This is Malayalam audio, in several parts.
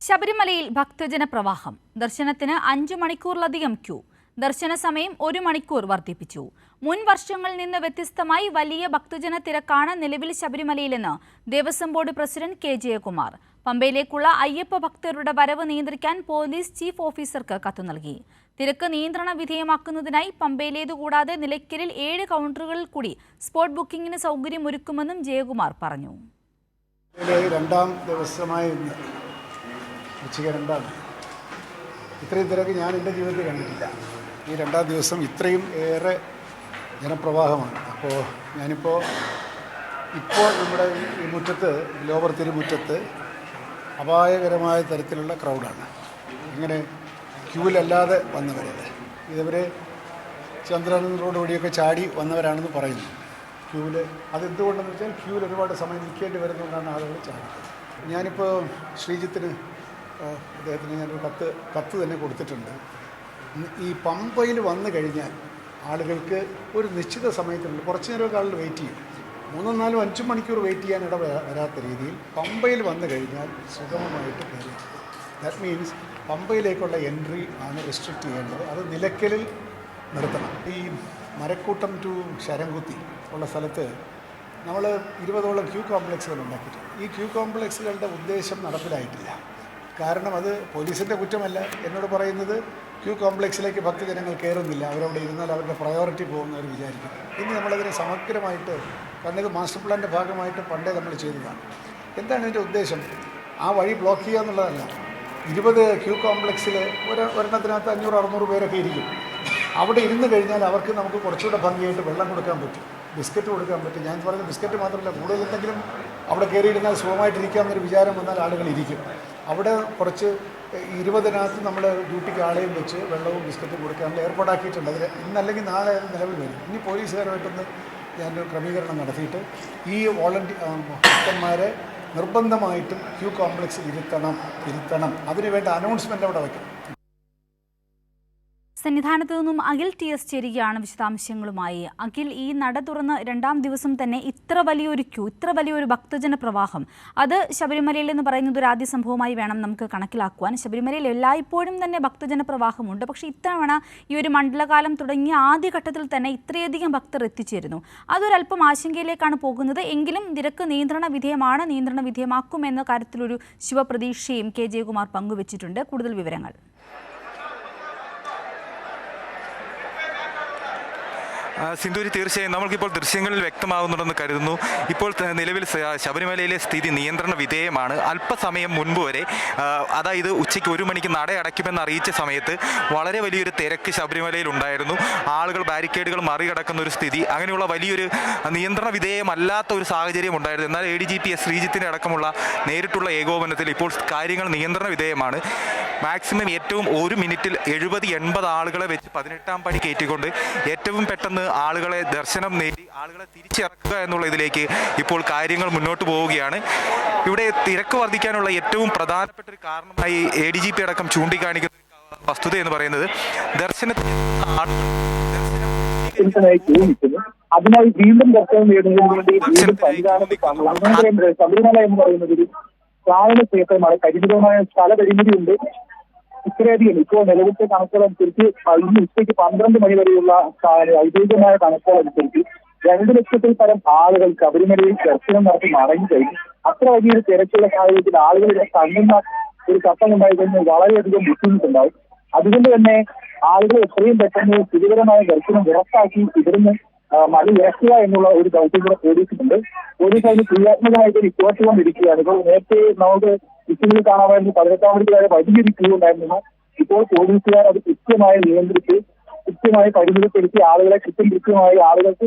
ശബരിമലയിൽ ഭക്തജന പ്രവാഹം ദർശനത്തിന് അഞ്ചു മണിക്കൂറിലധികം ക്യൂ. ദർശന സമയം ഒരു മണിക്കൂർ വർദ്ധിപ്പിച്ചു. മുൻ വർഷങ്ങളിൽ നിന്ന് വ്യത്യസ്തമായി വലിയ ഭക്തജന തിരക്കാണ് നിലവിൽ ശബരിമലയിലെന്ന് Devaswom board president K. Jayakumar. പമ്പയിലേക്കുള്ള Ayyappa ഭക്തരുടെ വരവ് നിയന്ത്രിക്കാൻ പോലീസ് ചീഫ് ഓഫീസർക്ക് കത്തു നൽകി. തിരക്ക് നിയന്ത്രണ വിധേയമാക്കുന്നതിനായി പമ്പയിലേതുകൂടാതെ നിലയ്ക്കലിൽ ഏഴ് കൗണ്ടറുകളിൽ കൂടി സ്പോട്ട് ബുക്കിംഗിന് സൗകര്യമൊരുക്കുമെന്നും ജയകുമാർ പറഞ്ഞു. രണ്ടാം ദിവസമായ ഉച്ചയ്ക്ക് ഇത്രയും തിരക്ക് ഞാൻ എന്റെ ജീവിതത്തിൽ കണ്ടിട്ടില്ല. ഈ രണ്ടാം ദിവസം ഇത്രയും ഏറെ ജനപ്രവാഹമാണ്. അപ്പോൾ ഞാനിപ്പോൾ ഇപ്പോൾ നമ്മുടെ ഈ മുറ്റത്ത് ലോവർ തിരുമുറ്റത്ത് അപായകരമായ തരത്തിലുള്ള ക്രൗഡാണ് ഇങ്ങനെ ക്യൂവിലല്ലാതെ വന്നവരത് ഇതവർ ചന്ദ്രൻ റോഡ് വഴിയൊക്കെ ചാടി വന്നവരാണെന്ന് പറയുന്നു. ക്യൂവിൽ അതെന്തുകൊണ്ടെന്ന് വെച്ചാൽ ക്യൂവിൽ ഒരുപാട് സമയം നിൽക്കേണ്ടി വരുന്നതുകൊണ്ടാണ് ആളുകൾ ചാടുന്നത്. ഞാനിപ്പോൾ ശ്രീജിത്തിന് അദ്ദേഹത്തിന് ഞാനൊരു കത്ത് കത്ത് തന്നെ കൊടുത്തിട്ടുണ്ട്. ഈ പമ്പയിൽ വന്നു കഴിഞ്ഞാൽ ആളുകൾക്ക് ഒരു നിശ്ചിത സമയത്തിനുള്ളിൽ കുറച്ച് നേരമൊക്കെ ആളുകൾ വെയിറ്റ് ചെയ്യും. മൂന്നും നാലും അഞ്ചും മണിക്കൂർ വെയിറ്റ് ചെയ്യാൻ ഇട വരാത്ത രീതിയിൽ പമ്പയിൽ വന്നു കഴിഞ്ഞാൽ സുഗമമായിട്ട് കയറി ദാറ്റ് മീൻസ് പമ്പയിലേക്കുള്ള എൻട്രി ആണ് റെസ്ട്രിക്റ്റ് ചെയ്യേണ്ടത്. അത് നിലയ്ക്കലിൽ നിർത്തണം. ഈ മരക്കൂട്ടം ടു ശരംകുത്തി ഉള്ള സ്ഥലത്ത് നമ്മൾ ഇരുപതോളം ക്യൂ കോംപ്ലക്സുകൾ ഉണ്ടാക്കിയിട്ടുണ്ട്. ഈ ക്യൂ കോംപ്ലക്സുകളുടെ ഉദ്ദേശം നടപ്പിലായിട്ടില്ല. കാരണം അത് പോലീസിന്റെ കുറ്റമല്ല. എന്നോട് പറയുന്നത് ക്യൂ കോംപ്ലക്സിലേക്ക് ഭക്തജനങ്ങൾ കയറുന്നില്ല അവരവിടെ ഇരുന്നാൽ അവരുടെ പ്രയോറിറ്റി പോകുന്നവർ വിചാരിക്കും ഇനി നമ്മളതിനെ സമഗ്രമായിട്ട് കാരണം ഇത് മാസ്റ്റർ പ്ലാന്റെ ഭാഗമായിട്ട് പണ്ടേ നമ്മൾ ചെയ്തതാണ്. എന്താണ് ഇതിന്റെ ഉദ്ദേശം? ആ വഴി ബ്ലോക്ക് ചെയ്യുക എന്നുള്ളതല്ല. ഇരുപത് ക്യൂ കോംപ്ലക്സിൽ ഒരു ഒരെണ്ണത്തിനകത്ത് അഞ്ഞൂറ് അറുന്നൂറ് പേരൊക്കെ ഇരിക്കും. അവിടെ ഇരുന്ന് കഴിഞ്ഞാൽ അവർക്ക് നമുക്ക് കുറച്ചുകൂടെ ഭംഗിയായിട്ട് വെള്ളം കൊടുക്കാൻ പറ്റും. ബിസ്ക്കറ്റ് കൊടുക്കാൻ പറ്റും. ഞാൻ പറയുന്നത് ബിസ്ക്കറ്റ് മാത്രമല്ല കൂടുതൽ എന്തെങ്കിലും അവിടെ കയറിയിരുന്നാൽ സുഖമായിട്ടിരിക്കാമെന്നൊരു വിചാരം വന്നാൽ ആളുകൾ ഇരിക്കും. അവിടെ കുറച്ച് ഇരുപതിനകത്ത് നമ്മൾ ഡ്യൂട്ടിക്ക് ആളെയും വെച്ച് വെള്ളവും ബിസ്ക്കറ്റും കൊടുക്കാനുള്ള ഏർപ്പാടാക്കിയിട്ടുണ്ട്. അതിൽ ഇന്നല്ലെങ്കിൽ നാളെ നിലവിൽ വരും. ഇനി പോലീസുകാരുമായിട്ടൊന്ന് ഞാനൊരു ക്രമീകരണം നടത്തിയിട്ട് ഈ വോളണ്ടിയർമാരെ നിർബന്ധമായിട്ടും ക്യൂ കോംപ്ലക്സിൽ ഇരുത്തണം ഇരുത്തണം അതിനുവേണ്ട അനൗൺസ്മെന്റ് അവിടെ വയ്ക്കണം. സന്നിധാനത്ത് നിന്നും അഖിൽ ടി എസ് ചേരുകയാണ് വിശദാംശങ്ങളുമായി. അഖിൽ ഈ നട തുറന്ന് രണ്ടാം ദിവസം തന്നെ ഇത്ര വലിയൊരു ക്യൂ ഇത്ര വലിയൊരു ഭക്തജന പ്രവാഹം. അത് ശബരിമലയിൽ എന്ന് പറയുന്നത് ഒരു ആദ്യ സംഭവമായി വേണം നമുക്ക് കണക്കിലാക്കുവാൻ. ശബരിമലയിൽ എല്ലായ്പ്പോഴും തന്നെ ഭക്തജന പ്രവാഹമുണ്ട്. പക്ഷേ ഇത്തവണ ഈ ഒരു മണ്ഡലകാലം തുടങ്ങിയ ആദ്യഘട്ടത്തിൽ തന്നെ ഇത്രയധികം ഭക്തർ എത്തിച്ചേരുന്നു. അതൊരല്പം ആശങ്കയിലേക്കാണ് പോകുന്നത്. എങ്കിലും നിരക്ക് നിയന്ത്രണ വിധേയമാണ്. നിയന്ത്രണ വിധേയമാക്കുമെന്ന കാര്യത്തിലൊരു ശിവപ്രതീക്ഷയും കെ. ജയകുമാർ പങ്കുവച്ചിട്ടുണ്ട്. കൂടുതൽ വിവരങ്ങൾ. സിന്ധൂരി തീർച്ചയായും നമ്മൾക്കിപ്പോൾ ദൃശ്യങ്ങളിൽ വ്യക്തമാകുന്നുണ്ടെന്ന് കരുതുന്നു. ഇപ്പോൾ നിലവിൽ ശബരിമലയിലെ സ്ഥിതി നിയന്ത്രണ വിധേയമാണ്. അല്പസമയം മുൻപ് വരെ അതായത് ഉച്ചയ്ക്ക് ഒരു മണിക്ക് നട അടയ്ക്കുമെന്ന് അറിയിച്ച സമയത്ത് വളരെ വലിയൊരു തിരക്ക് ശബരിമലയിൽ ഉണ്ടായിരുന്നു. ആളുകൾ ബാരിക്കേഡുകൾ മറികടക്കുന്ന ഒരു സ്ഥിതി അങ്ങനെയുള്ള വലിയൊരു നിയന്ത്രണ വിധേയമല്ലാത്ത ഒരു സാഹചര്യം ഉണ്ടായിരുന്നു. എന്നാൽ A D G P S ശ്രീജിത്തിന്റെ അടക്കമുള്ള നേരിട്ടുള്ള ഏകോപനത്തിൽ ഇപ്പോൾ കാര്യങ്ങൾ നിയന്ത്രണ വിധേയമാണ്. മാക്സിമം ഏറ്റവും ഒരു മിനിറ്റിൽ എഴുപത് എൺപത് ആളുകളെ വെച്ച് പതിനെട്ടാം പടി കയറ്റിക്കൊണ്ട് ഏറ്റവും പെട്ടെന്ന് ആളുകളെ ദർശനം നേടി ആളുകളെ തിരിച്ചിറക്കുക എന്നുള്ള ഇതിലേക്ക് ഇപ്പോൾ കാര്യങ്ങൾ മുന്നോട്ട് പോവുകയാണ്. ഇവിടെ തിരക്ക് വർദ്ധിക്കാനുള്ള ഏറ്റവും പ്രധാനപ്പെട്ട ഒരു കാരണമായി എ ഡി ജി പി അടക്കം ചൂണ്ടിക്കാണിക്കുന്ന വസ്തുത എന്ന് പറയുന്നത് ദർശനത്തിന് അതിനായി വീണ്ടും ദർശനം നേടുന്നതിന് വേണ്ടി ശബരിമല എന്ന് പറയുന്നത് ശ്രാവണ ക്ഷേത്രമാണ് പരിമിതമായ സ്ഥല പരിമിതിയുണ്ട്. ഇത്രയധികം ഇപ്പോൾ നിലവിലത്തെ കണക്കുകളനുസരിച്ച് ഇന്ന് ഉച്ചയ്ക്ക് പന്ത്രണ്ട് മണി വരെയുള്ള ഔദ്യോഗികമായ കണക്കുകളനുസരിച്ച് രണ്ട് ലക്ഷത്തിൽ പരം ആളുകൾ ശബരിമലയിൽ ദർശനം നടത്തി മടങ്ങി കഴിഞ്ഞു. അത്ര വലിയൊരു തിരക്കുള്ള സാഹചര്യത്തിൽ ആളുകളുടെ തങ്ങുന്ന ഒരു ഘട്ടം ഉണ്ടായി കഴിഞ്ഞാൽ വളരെയധികം ബുദ്ധിമുട്ടുണ്ടാവും അതുകൊണ്ട് തന്നെ ആളുകൾ എത്രയും പെട്ടെന്ന് സ്ഥിതികരമായ ദർശനം ഉറപ്പാക്കി ഇവിടുന്ന് മല ഇറക്കുക എന്നുള്ള ഒരു ദൗത്യം കൂടെ പോലീസിനുണ്ട് പോലീസ് അതിന് ക്രിയാത്മകമായിട്ട് വിശ്വാസിക്കൊണ്ടിരിക്കുകയാണ് ഇപ്പോൾ നേരത്തെ നമുക്ക് ഇറ്റലിയിൽ കാണാമായിരുന്നു. പതിനെട്ടാം മണിക്ക് വരെ വലിയൊരു ക്യൂ ഉണ്ടായിരുന്നു ഇപ്പോൾ പോലീസുകാർ അത് കൃത്യമായി നിയന്ത്രിച്ച് കൃത്യമായി പരിമിതപ്പെടുത്തി ആളുകളെ കൃത്യം കൃത്യമായി ആളുകൾക്ക്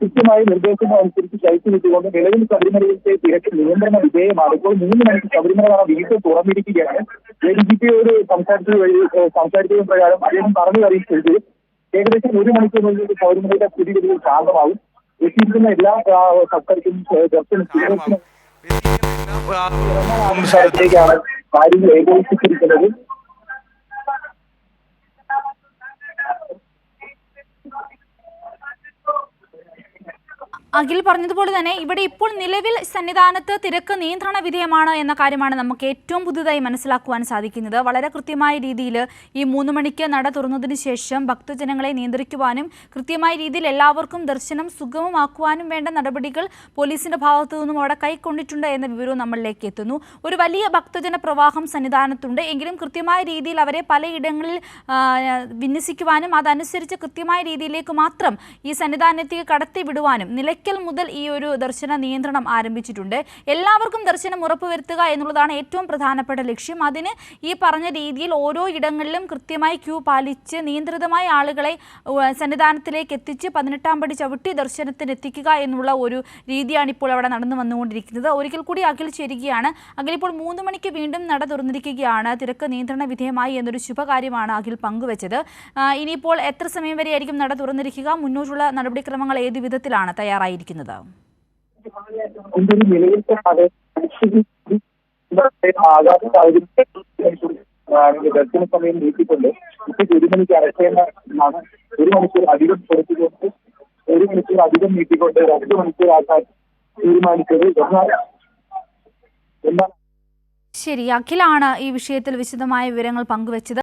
കൃത്യമായ നിർദ്ദേശങ്ങൾ അനുസരിച്ച് ശൈത്യം വിട്ടുകൊണ്ട് നിലവിൽ ശബരിമലയിലത്തെ തിരക്ക് നിയന്ത്രണ വിധേയമാണ്. ഇപ്പോൾ മൂന്ന് മണിക്ക് ശബരിമല നട വീട്ടിൽ തുറന്നിരിക്കുകയാണ് ഡി ജി പിയോട് സംസാരിച്ചത് വഴി സംസാരിച്ചത് പ്രകാരം അദ്ദേഹം പറഞ്ഞു അറിയിച്ചത് ഏകദേശം ഒരു മണിക്കൂറിനുള്ളിൽ ശബരിമലയുടെ സ്ഥിതിഗതികൾ ശാന്തമാവും എത്തിയിരിക്കുന്ന എല്ലാ സർക്കാരിനും ഭക്തർക്കും ദർശനം സ്വീകരിക്കുന്ന കാര്യങ്ങൾ ഏകോപിപ്പിച്ചിരിക്കുന്നത്. അഖിൽ പറഞ്ഞതുപോലെ തന്നെ ഇവിടെ ഇപ്പോൾ നിലവിൽ സന്നിധാനത്ത് തിരക്ക് നിയന്ത്രണ വിധേയമാണ് എന്ന കാര്യമാണ് നമുക്ക് ഏറ്റവും പുതുതായി മനസ്സിലാക്കുവാൻ സാധിക്കുന്നത്. വളരെ കൃത്യമായ രീതിയിൽ ഈ മൂന്ന് മണിക്ക് നട തുറന്നതിന് ശേഷം ഭക്തജനങ്ങളെ നിയന്ത്രിക്കുവാനും കൃത്യമായ രീതിയിൽ എല്ലാവർക്കും ദർശനം സുഗമമാക്കുവാനും വേണ്ട നടപടികൾ പോലീസിന്റെ ഭാഗത്തു നിന്നും അവിടെ കൈക്കൊണ്ടിട്ടുണ്ട് എന്ന വിവരവും നമ്മളിലേക്ക് എത്തുന്നു. ഒരു വലിയ ഭക്തജന പ്രവാഹം സന്നിധാനത്തുണ്ട്. എങ്കിലും കൃത്യമായ രീതിയിൽ അവരെ പലയിടങ്ങളിൽ വിന്യസിക്കുവാനും അതനുസരിച്ച് കൃത്യമായ രീതിയിലേക്ക് മാത്രം ഈ സന്നിധാനത്തേക്ക് കടത്തി വിടുവാനും നിലയ്ക്കൽ മുതൽ ഈ ഒരു ദർശന നിയന്ത്രണം ആരംഭിച്ചിട്ടുണ്ട്. എല്ലാവർക്കും ദർശനം ഉറപ്പുവരുത്തുക എന്നുള്ളതാണ് ഏറ്റവും പ്രധാനപ്പെട്ട ലക്ഷ്യം. അതിന് ഈ പറഞ്ഞ രീതിയിൽ ഓരോ ഇടങ്ങളിലും കൃത്യമായി ക്യൂ പാലിച്ച് നിയന്ത്രിതമായ ആളുകളെ സന്നിധാനത്തിലേക്ക് എത്തിച്ച് പതിനെട്ടാം പടി ചവിട്ടി ദർശനത്തിന് എത്തിക്കുക എന്നുള്ള ഒരു രീതിയാണ് ഇപ്പോൾ അവിടെ നടന്നു വന്നുകൊണ്ടിരിക്കുന്നത്. ഒരിക്കൽ കൂടി അഖിൽ ചേരുകയാണ്. അഖിൽ ഇപ്പോൾ മൂന്ന് മണിക്ക് വീണ്ടും നട തുറന്നിരിക്കുകയാണ്. തിരക്ക് നിയന്ത്രണ വിധേയമായി എന്നൊരു ശുഭകാര്യമാണ് അഖിൽ പങ്കുവച്ചത്. ഇനിയിപ്പോൾ എത്ര സമയം വരെയായിരിക്കും നട തുറന്നിരിക്കുക? മുന്നോട്ടുള്ള നടപടിക്രമങ്ങൾ ഏത് വിധത്തിലാണ്? തയ്യാറായിരിക്കുന്നത് ഇതിന്റെ ഒരു ദർശന സമയം നീട്ടിക്കൊണ്ട് ഉച്ചയ്ക്ക് ഒരു മണിക്ക് മണിക്കൂർ അധികം കുറച്ചുകൊണ്ട് ഒരു മണിക്കൂർ അധികം നീട്ടിക്കൊണ്ട് രണ്ട് മണിക്കൂർ ആക്കാൻ തീരുമാനിച്ചത് എന്നാൽ എന്നാൽ ശരി അഖിലാണ് ഈ വിഷയത്തിൽ വിശദമായ വിവരങ്ങൾ പങ്കുവച്ചത്.